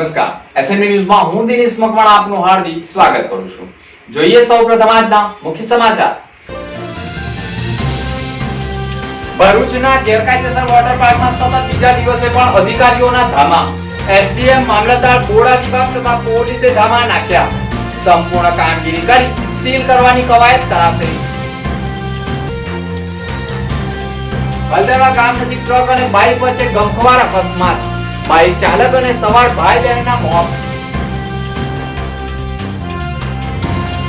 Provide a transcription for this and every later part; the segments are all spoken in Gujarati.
નમસ્કાર. એસએનબી ન્યૂઝમાં હું દિનેશ મકવાણા આપનું હાર્દિક સ્વાગત કરું છું. જોઈએ સૌપ્રથમ આજના મુખ્ય સમાચાર. ભરૂચના ગેરકાયદેસર વોટર પાર્કમાં સતત બીજા દિવસે પણ અધિકારીઓના ધામા. એસડીએમ મામલતદાર બોડા વિભાગ તથા પોલીસે ધામા નાખ્યા. સંપૂર્ણ કામગીરી કરી સીલ કરવાની કવાયત કરાશે. હલદેવા ગામ નજીક ટ્રક અને બાઇક વચ્ચે ગમખ્વાર અકસ્માત. બાઇક ચાલક અને સવાર ભાઈ બહેનના મોત.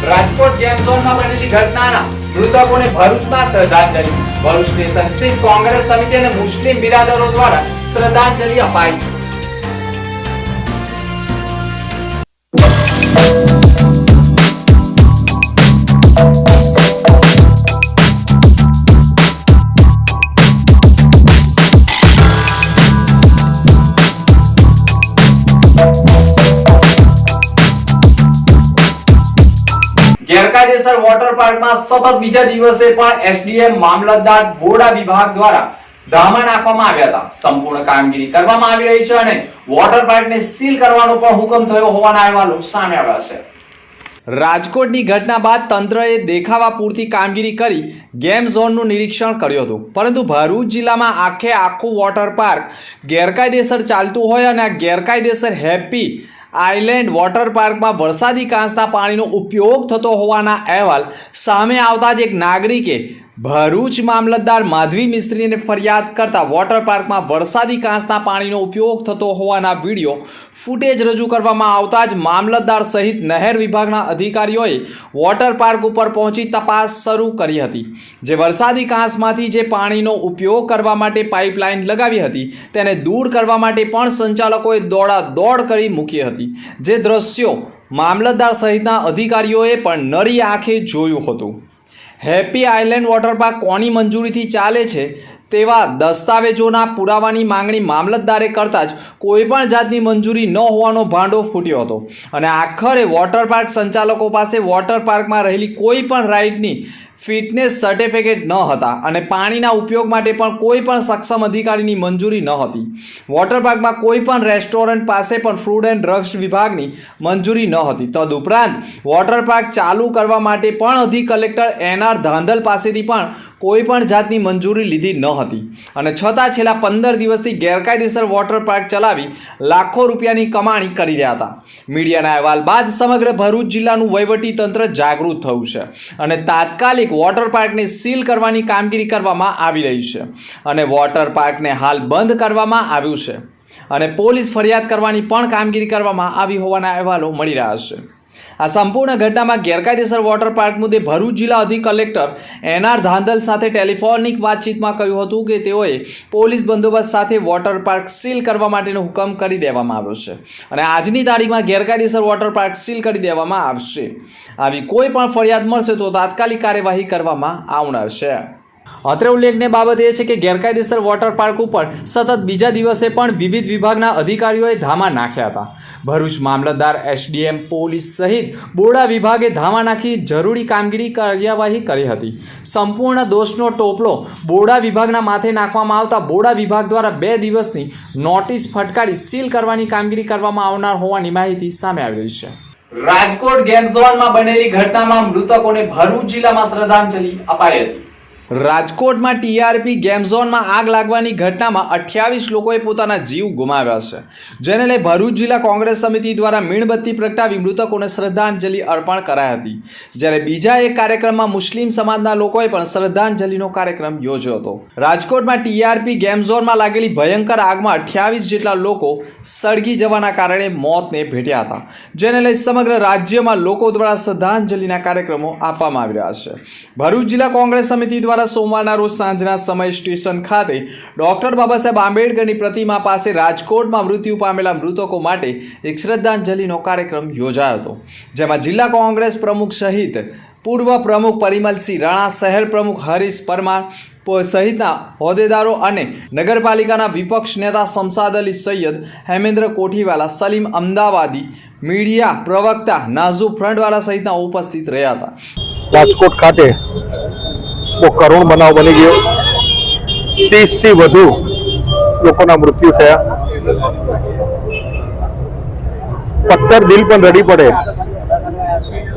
રાજકોટ ગેમ ઝોનમાં બનેલી ઘટનાના મૃતકોને ભરૂચમાં શ્રદ્ધાંજલિ. ભરૂચ સ્ટેશન સ્થિત કોંગ્રેસ સમિતિ અને મુસ્લિમ બિરાદરો દ્વારા શ્રદ્ધાંજલિ અપાઈ. ગેરકાયદેસર વોટર પાર્કમાં સતત બીજા દિવસે પણ એસડીએમ મામલતદાર બોડા વિભાગ દ્વારા ધામા નાખવામાં આવ્યા હતા. સંપૂર્ણ કામગીરી કરવામાં આવી રહી છે અને વોટર પાર્કને સીલ કરવાનો પણ હુકમ થયો હોવાના અહેવાલો સામે આવ્યા છે. રાજકોટની ઘટના બાદ તંત્રએ દેખાવા પૂરતી કામગીરી કરી ગેમ ઝોનનું નિરીક્ષણ કર્યું હતું. પરંતુ ભરૂચ જિલ્લામાં આખે આખું વોટર પાર્ક ગેરકાયદેસર ચાલતું હોય અને આ ગેરકાયદેસર હેપી આઇલેન્ડ વોટર પાર્કમાં વરસાદી કાંસના પાણીનો ઉપયોગ થતો હોવાના અહેવાલ સામે આવતા જ એક નાગરિકે ભરૂચ મામલતદાર માધવી મિસ્ત્રીને ફરિયાદ કરતા વોટર પાર્કમાં વરસાદી કાંસના પાણીનો ઉપયોગ થતો હોવાના વીડિયો ફૂટેજ રજૂ કરવામાં આવતા જ મામલતદાર સહિત નહેર વિભાગના અધિકારીઓએ વોટર પાર્ક ઉપર પહોંચી તપાસ શરૂ કરી હતી. જે વરસાદી કાંસમાંથી જે પાણીનો ઉપયોગ કરવા માટે પાઇપલાઇન લગાવી હતી, તેને દૂર કરવા માટે પણ સંચાલકોએ દોડા દોડ કરી મૂકી હતી. જે દ્રશ્યો મામલતદાર સહિતના અધિકારીઓએ પણ નરી આંખે જોયું હતું. હેપી આઇલેન્ડ વોટર પાર્ક કોની મંજૂરીથી ચાલે છે? તેવા દસ્તાવેજોના પુરાવાની માંગણી મામલતદારે કરતાં જ કોઈપણ જાતની મંજૂરી ન હોવાનો ભાંડો ફૂટ્યો હતો. અને આખરે વોટર પાર્ક સંચાલકો પાસે વોટર પાર્કમાં રહેલી કોઈ પણ રાઇડની ફિટનેસ સર્ટિફિકેટ ન હતા અને પાણીના ઉપયોગ માટે પણ કોઈ પણ સક્ષમ અધિકારીની મંજૂરી ન હતી. વોટર પાર્કમાં કોઈ પણ રેસ્ટોરન્ટ પાસે પણ ફૂડ એન્ડ ડ્રગ્સ વિભાગની મંજૂરી ન હતી. તદુપરાંત વોટર પાર્ક ચાલુ કરવા માટે પણ અધિક કલેક્ટર એનઆર ધાંધલ પાસેથી પણ કોઈ પણ જાતની મંજૂરી લીધી ન હતી. અને છતાં છેલ્લા પંદર દિવસથી ગેરકાયદેસર વોટર પાર્ક ચલાવી લાખો રૂપિયાની કમાણી કરી રહ્યા હતા. મીડિયાના અહેવાલ બાદ સમગ્ર ભરૂચ જિલ્લાનું વહીવટી તંત્ર જાગૃત થયું છે અને તાત્કાલિક વોટર પાર્કને સીલ કરવાની કામગીરી કરવામાં આવી રહી છે. અને વોટર પાર્કને હાલ બંધ કરવામાં આવ્યું છે. અને પોલીસ ફરિયાદ કરવાની પણ કામગીરી કરવામાં આવી હોવાના અહેવાલો મળી રહ્યા છે. આ સંપૂર્ણ ઘટનામાં ગેરકાયદેસર વોટર પાર્ક મુદ્દે ભરૂચ જિલ્લા અધિક કલેક્ટર એનઆર ધાંધલ સાથે ટેલિફોનિક વાતચીતમાં કહ્યું હતું કે તેઓએ પોલીસ બંદોબસ્ત સાથે વોટર પાર્ક સીલ કરવા માટેનો હુકમ કરી દેવામાં આવ્યો છે અને આજની તારીખમાં ગેરકાયદેસર વોટર પાર્ક સીલ કરી દેવામાં આવશે. આવી કોઈ પણ ફરિયાદ મળશે તો તાત્કાલિક કાર્યવાહી કરવામાં આવનાર છે. અત્રે ઉલ્લેખનીય બાબત એ છે કે ગેરકાયદેસર વોટર પાર્ક ઉપર સતત બીજા દિવસે પણ વિવિધ વિભાગના અધિકારીઓએ ધામા નાખ્યા હતા. ભરૂચ મામલતદાર એસડીએમ પોલીસ સહિત બોડા વિભાગે ધામા નાખી જરૂરી કામગીરી કાર્યવાહી કરી હતી. સંપૂર્ણ દોષનો ટોપલો બોડા વિભાગના માથે નાખવામાં આવતા બોડા વિભાગ દ્વારા બે દિવસની નોટિસ ફટકારી સીલ કરવાની કામગીરી કરવામાં આવનાર હોવાની માહિતી સામે આવી રહી છે. રાજકોટ ગેમ ઝોનમાં બનેલી ઘટનામાં મૃતકોને ભરૂચ જિલ્લામાં શ્રદ્ધાંજલિ અપાઈ હતી. રાજકોટમાં ટીઆરપી ગેમ ઝોનમાં આગ લાગવાની ઘટનામાં અઠ્યાવીસ લોકોએ પોતાના જીવ ગુમાવ્યા છે. જેને લઈ ભરૂચ જિલ્લા કોંગ્રેસ સમિતિ દ્વારા મીણબત્તી પ્રગટાવી મૃતકોને શ્રદ્ધાંજલિ અર્પણ કરાઈ હતી. જ્યારે બીજા એક કાર્યક્રમમાં મુસ્લિમ સમાજના લોકોએ પણ શ્રદ્ધાંજલિનો કાર્યક્રમ યોજ્યો હતો. રાજકોટમાં ટીઆરપી ગેમ ઝોનમાં લાગેલી ભયંકર આગમાં અઠ્યાવીસ જેટલા લોકો સળગી જવાના કારણે મોતને ભેટ્યા હતા. જેને લઈ સમગ્ર રાજ્યમાં લોકો દ્વારા શ્રદ્ધાંજલિના કાર્યક્રમો આપવામાં આવી રહ્યા છે. ભરૂચ જિલ્લા કોંગ્રેસ સમિતિ દ્વારા સોમવારના રોજ સાંજના સમય સ્ટેશન ખાતે ડોક્ટર બાબા સાહેબ આંબેડકરની પ્રતિમા પાસે રાજકોટમાં મૃત્યુ પામેલા મૃતકો માટે એક શ્રદ્ધાંજલિનો કાર્યક્રમ યોજાયો હતો, જેમાં જિલ્લા કોંગ્રેસ પ્રમુખ સહિત પૂર્વ પ્રમુખ પરિમલસિંહ રાણા, શહેર પ્રમુખ હરીશ પરમાર સહિતના હોદ્દેદારો અને નગરપાલિકાના વિપક્ષ નેતા શમસાદ અલી સૈયદ, હેમેન્દ્ર કોઠીવાલા, સલીમ અમદાવાદી મીડિયા પ્રવક્તા નાઝુ ફ્રન્ટવાલા સહિતના ઉપસ્થિત રહ્યા હતા. રાજકોટ ખાતે બહુ કરુણ બનાવ બની ગયો. ત્રીસથી વધુ લોકોના મૃત્યુ થયા. પથ્થર દિલ પણ રડી પડે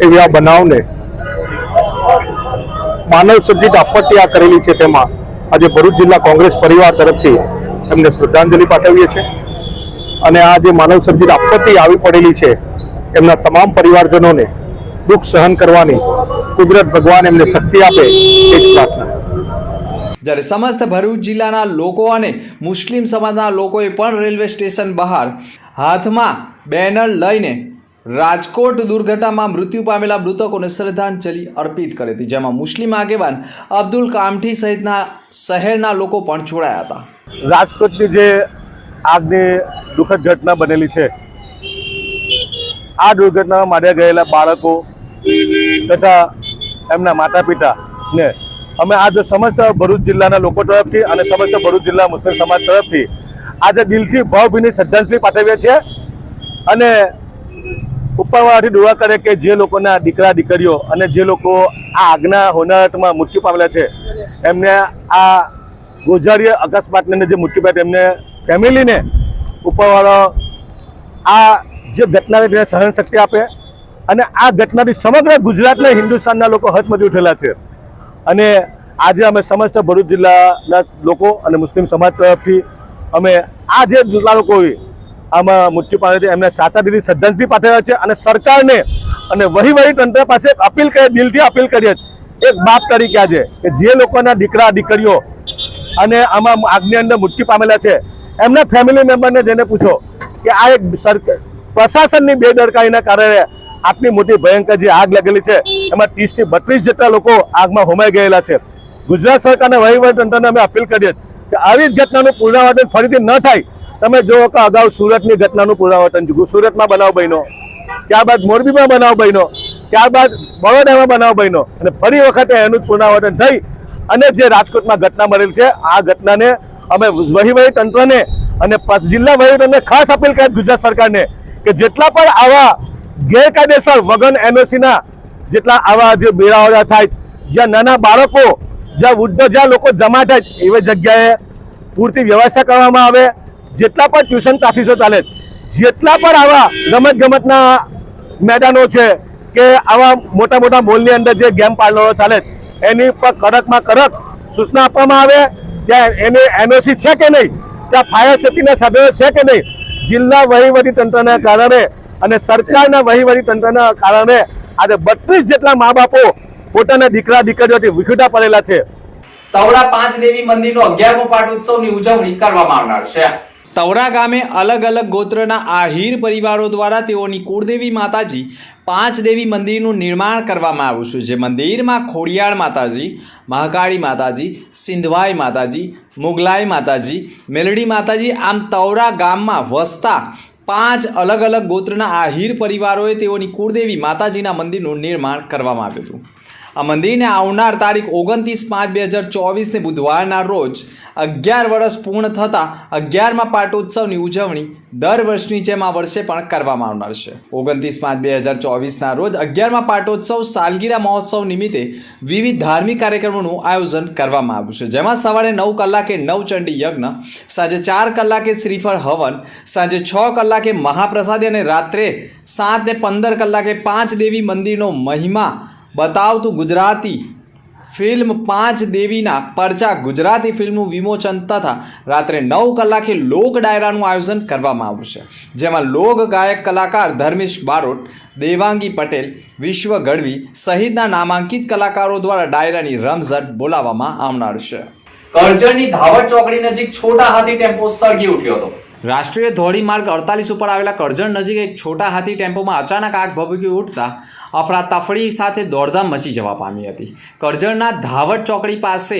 એવી આ બનાવને માનવ સર્જિત આપત્તિ આ કરેલી છે તેમાં. આજે ભરૂચ જિલ્લા કોંગ્રેસ પરિવાર તરફથી એમને શ્રદ્ધાંજલિ પાઠવીએ છીએ. અને આ જે માનવ સર્જિત આપત્તિ આવી પડેલી છે, એમના તમામ પરિવારજનોને દુઃખ સહન કરવાની કુદરત ભગવાન એમને શક્તિ આપે એ જ પ્રાર્થના. જ્યારે સમસ્ત ભરૂચ જિલ્લાના લોકો અને મુસ્લિમ સમાજના લોકોએ પણ રેલવે સ્ટેશન બહાર હાથમાં બેનર લઈને રાજકોટ દુર્ઘટનામાં મૃત્યુ પામેલા મૃતકોને શ્રદ્ધાંજલિ અર્પિત કરી હતી જેમાં મુસ્લિમ આગેવાન અબ્દુલ કામઠી સહિતના શહેરના લોકો પણ જોડાયા હતા. રાજકોટની જે આજની દુઃખદ ઘટના બનેલી છે આ દુર્ઘટનામાં માર્યા ગયેલા બાળકો તથા એમના માતા પિતાને અમે આજે સમસ્ત ભરૂચ જિલ્લાના લોકો તરફથી અને સમસ્ત ભરૂચ જિલ્લા મુસ્લિમ સમાજ તરફથી આજે દિલથી ભાવભીની શ્રદ્ધાંજલિ પાઠવીએ છીએ. અને ઉપરવાળાથી દુઆ કરે કે જે લોકોના દીકરા, દીકરીઓ અને જે લોકો આ આગના હોનારતમાં મૃત્યુ પામેલા છે, એમને આ ગોઝારીય અકસ્માતને જે મૃત્યુ પામ્યા એમને ફેમિલીને ઉપરવાળો આ જે ઘટનાને તેને સહન શક્તિ આપે અને આ ઘટનાથી સમગ્ર ગુજરાતના હિન્દુસ્તાનના લોકો હચમચી ઉઠેલા છે. અને આજે અમે સમસ્ત ભરૂચ જિલ્લાના લોકો અને મુસ્લિમ સમાજ તરફથી અમે આ જે જેટલા લોકો આમાં મૃત્યુ પામે છે, એમને સાચા દિલથી શ્રદ્ધાંજલિ પાઠવ્યા છે અને સરકારને અને વહીવટી તંત્ર પાસે અપીલ કરી, દિલથી અપીલ કરીએ છીએ. એક બાપ તરીકે આજે કે જે લોકોના દીકરા, દીકરીઓ અને આમાં આગની અંદર મૃત્યુ પામેલા છે, એમના ફેમિલી મેમ્બરને જઈને પૂછો કે આ એક પ્રશાસનની બેદરકારીના કારણે આટલી મોટી ભયંકર જે આગ લાગેલી છે, એમાં ત્રીસથી બત્રીસ જેટલા લોકો આગમાં હોમાઈ ગયેલા છે. ગુજરાત સરકારના વહીવટી તંત્રને અમે અપીલ કરીએ કે આવી જ ઘટનાનું પુનરાવર્તન ફરીથી ન થાય. તમે જુઓ કે અગાઉ સુરતની ઘટનાનું પુનરાવર્તન જોયું સુરતમાં બનાવ બન્યો, ત્યારબાદ મોરબીમાં બનાવ બન્યો, ત્યારબાદ બરોડામાં બનાવ બન્યો અને ફરી વખતે એનું જ પુનરાવર્તન થઈ અને જે રાજકોટમાં ઘટના મળેલી છે, આ ઘટનાને અમે વહીવટી તંત્રને અને જિલ્લા વહીવટને ખાસ અપીલ કરી ગુજરાત સરકારને કે જેટલા પણ આવા ગેરકાયદેસર વગન એમએસસીના જેટલા આવા જે મેળાવડા થાય જ્યાં નાના બાળકો, જ્યાં વૃદ્ધ, જ્યાં લોકો જમા થાય એવી જગ્યાએ પૂરતી વ્યવસ્થા કરવામાં આવે. જેટલા પણ ટ્યુશન ક્લાસીસો ચાલે જેટલા પણ આવા રમત ગમતના મેદાનો છે કે આવા મોટા મોટા મોલની અંદર જે ગેમ પાર્લરો ચાલે એની પર કડકમાં કડક સૂચના આપવામાં આવે. ત્યાં એને એનઓસી છે કે નહીં? ત્યાં ફાયર સેફ્ટીના સભ્યો છે કે નહીં? જિલ્લા વહીવટી તંત્રના કારણે અને સરકારના વહીવટી તંત્રના કારણે આજે બત્રીસ જેટલા મા બાપો પોતાના દીકરા દીકરીઓથી વિખુટા પડેલા છે. તવડા પાંચ દેવી મંદિરનો અગિયારમો પાઠ ઉત્સવની ઉજવણી કરવામાં આવનાર છે. તવરા ગામે અલગ અલગ ગોત્રના આહીર પરિવારો દ્વારા તેઓની કુળદેવી માતાજી પાંચ દેવી મંદિરનું નિર્માણ કરવામાં આવ્યું છે જે મંદિરમાં ખોડિયાળ માતાજી મહાકાળી માતાજી સિંધવાઈ માતાજી મુગલાઈ માતાજી મેલડી માતાજી આમ તવરા ગામમાં વસતા પાંચ અલગ અલગ ગોત્રના આહિર પરિવારોએ તેઓની કુળદેવી માતાજીના મંદિરનું નિર્માણ કરવામાં આવ્યું હતું. આ મંદિરને આવનાર તારીખ ઓગણત્રીસ પાંચ બે હજાર ચોવીસને બુધવારના રોજ અગિયાર વર્ષ પૂર્ણ થતાં અગિયારમાં પાટોત્સવની ઉજવણી દર વર્ષની જેમ આ વર્ષે પણ કરવામાં આવનાર છે. ઓગણત્રીસ પાંચ બે હજાર ચોવીસના રોજ અગિયારમાં પાટોત્સવ સાલગીરા મહોત્સવ નિમિત્તે વિવિધ ધાર્મિક કાર્યક્રમોનું આયોજન કરવામાં આવ્યું છે. જેમાં સવારે નવ કલાકે નવચંડી યજ્ઞ, સાંજે ચાર કલાકે શ્રીફળ હવન, સાંજે છ કલાકે મહાપ્રસાદી અને રાત્રે સાત ને પંદર કલાકે પાંચ દેવી મંદિરનો મહિમા બતાવતું ગુજરાતી ફિલ્મ પાંચ દેવીના પરચા ગુજરાતી ફિલ્મનું વિમોચન તથા રાત્રે નવ કલાકે લોક ડાયરાનું આયોજન કરવામાં આવશે. જેમાં લોક ગાયક કલાકાર ધર્મેશ બારોટ, દેવાંગી પટેલ, વિશ્વ ગઢવી સહિતના નામાંકિત કલાકારો દ્વારા ડાયરાની રમઝટ બોલાવવામાં આવનાર છે. કરજણની ધાવડ ચોકડી નજીક છોટા હાથી ટેમ્પો સળગી ઉઠ્યો હતો. રાષ્ટ્રીય ધોરી માર્ગ અડતાલીસ ઉપર આવેલા કરજણ નજીક એક છોટા હાથી ટેમ્પોમાં અચાનક આગ ભભૂકી ઉઠતા અફરાતફરી સાથે દોડધામ મચી જવા પામી હતી. કરજણના ધાવટ ચોકડી પાસે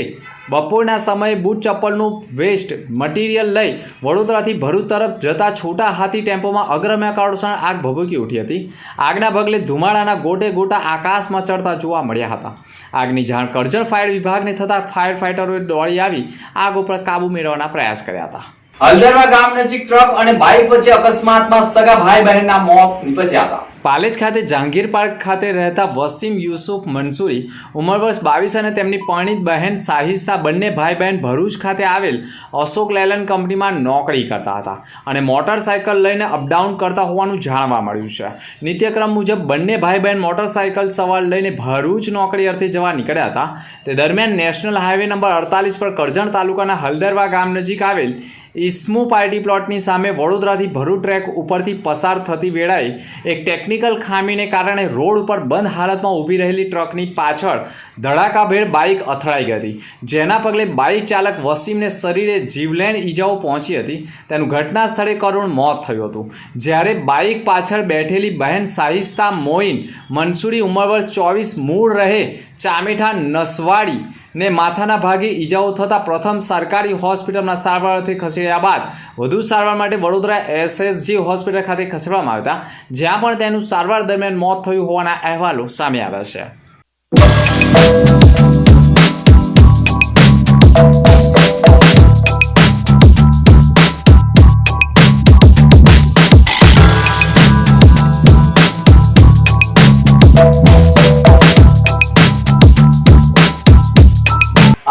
બપોરના સમયે બૂટ ચપ્પલનું વેસ્ટ મટીરિયલ લઈ વડોદરાથી ભરૂચ તરફ જતા છોટા હાથી ટેમ્પોમાં અગ્રમ્ય કારણોસર આગ ભભૂકી ઉઠી હતી. આગના પગલે ધુમાડાના ગોટે ગોટા આકાશમાં ચડતા જોવા મળ્યા હતા. આગની જાણ કરજણ ફાયર વિભાગને થતાં ફાયર ફાઇટરોએ દોડી આવી આગ ઉપર કાબુ મેળવવાના પ્રયાસ કર્યા હતા. હલદરવા ગામ નજીક ટ્રક અને બાઇક વચ્ચે અકસ્માતમાં સગા ભાઈ બહેનના મોત નીપજ્યા હતા. પાલેજ ખાતે જહાંગીર પાર્ક ખાતે રહેતા વસીમ યુસુફ મંસૂરી ઉંમર વર્ષ બાવીસ અને તેમની પરણિત બહેન સાહિસ્તા બંને ભાઈ બહેન ભરૂચ ખાતે આવેલ અશોક લેલન કંપનીમાં નોકરી કરતા હતા અને મોટરસાયકલ લઈને અપડાઉન કરતા હોવાનું જાણવા મળ્યું છે. નિત્યક્રમ મુજબ બંને ભાઈ બહેન મોટરસાયકલ સવાર લઈને ભરૂચ નોકરી અર્થે જવા નીકળ્યા હતા. તે દરમિયાન નેશનલ હાઈવે નંબર અડતાલીસ પર કરજણ તાલુકાના હલદરવા ગામ નજીક આવેલ ઇસ્મુ પાર્ટી પ્લોટની સામે વડોદરાથી ભરૂ ટ્રેક ઉપરથી પસાર થતી વેળાએ એક ટેકનિકલ ખામીને કારણે રોડ ઉપર બંધ હાલતમાં ઊભી રહેલી ટ્રકની પાછળ ધડાકાભેર બાઇક અથડાઈ ગઈ હતી. જેના પગલે બાઇક ચાલક વસીમને શરીરે જીવલેણ ઈજાઓ પહોંચી હતી. તેનું ઘટના સ્થળે કરુણ મોત થયું હતું. જ્યારે બાઇક પાછળ બેઠેલી બહેન સાહિસ્તા મોઇન મનસુરી ઉંમર વર્ષ ચોવીસ, મૂળ રહે ચામેઠા નસવાડી ને માથાના ભાગે ઈજાઓ થતાં પ્રથમ સરકારી હોસ્પિટલમાં સારવાર અર્થે ખસેડ્યા બાદ વધુ સારવાર માટે વડોદરા એસએસજી હોસ્પિટલ ખાતે ખસેડવામાં આવ્યા જ્યાં પણ તેનું સારવાર દરમિયાન મોત થયું હોવાના અહેવાલો સામે આવ્યા છે.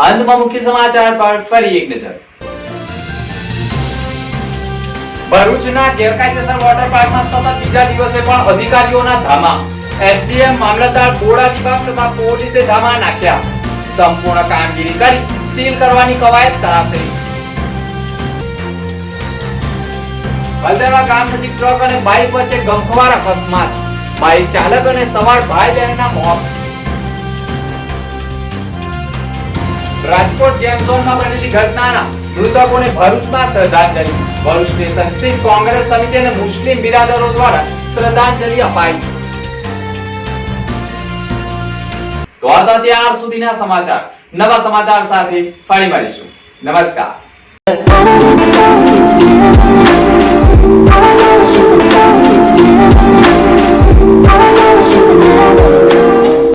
અંતમાં મુખ્ય સમાચાર પર ફરી એક નજર. ભરૂચના ગેરકાયદેસર વોટર પાર્કમાં સતત બીજા દિવસે પણ અધિકારીઓના ધામા. એસડીએમ મામલતદાર બોડા વિભાગ તથા પોલીસે ધામા નાખ્યા. સંપૂર્ણ કામગીરી કરી સીલ કરવાની કવાયત કરાશે. હલદરવા ગામ નજીક ટ્રક અને બાઇક વચ્ચે ગમખ્વાર અકસ્માત. બાઇક ચાલક અને સવાર ભાઈ બહેનના મોત. રાજકોટ ગેમ ઝોનમાં બનેલી ઘટનાના મૃતકોને ભરૂચમાં શ્રદ્ધાંજલિ. ભરૂચ સ્ટેશન કોંગ્રેસ સમિતિ અને મુસ્લિમ બિરાદરો દ્વારા શ્રદ્ધાંજલિ અપાઈ. તો આ ત્યાર સુધીના સમાચાર. નવા સમાચાર સાથે ફરી મળીશું. નમસ્કાર.